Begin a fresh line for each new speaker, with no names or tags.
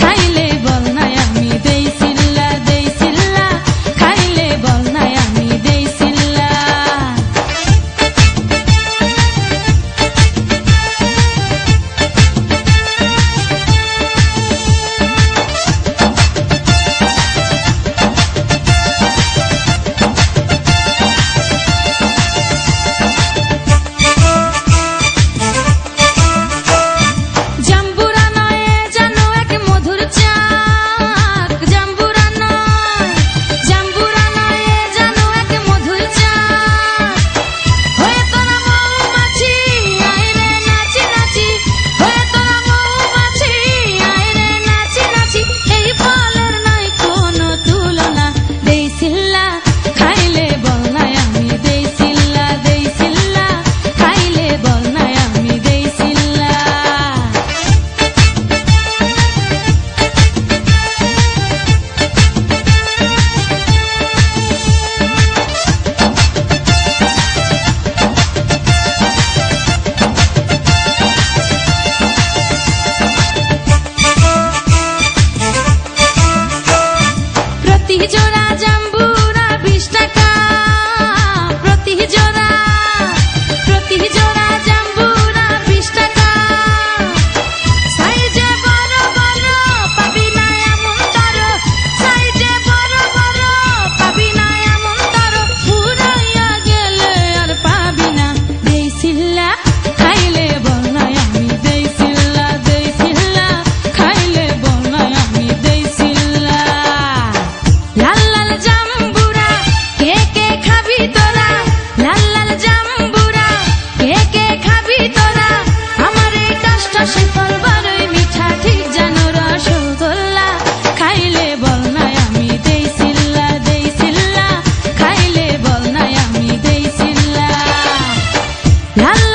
খাইলে বল নায়া লাল লাল জাম্বুরা, কে কে খাবি তোরা? আমার এই কষ্ট শীতল বড়ই মিঠা, ঠিক জানো রসগোল্লা। খাইলে বল নাই আমি দেই সিল্লা দেই সিল্লা। খাইলে বল নাই আমি দেই সিল্লা। লাল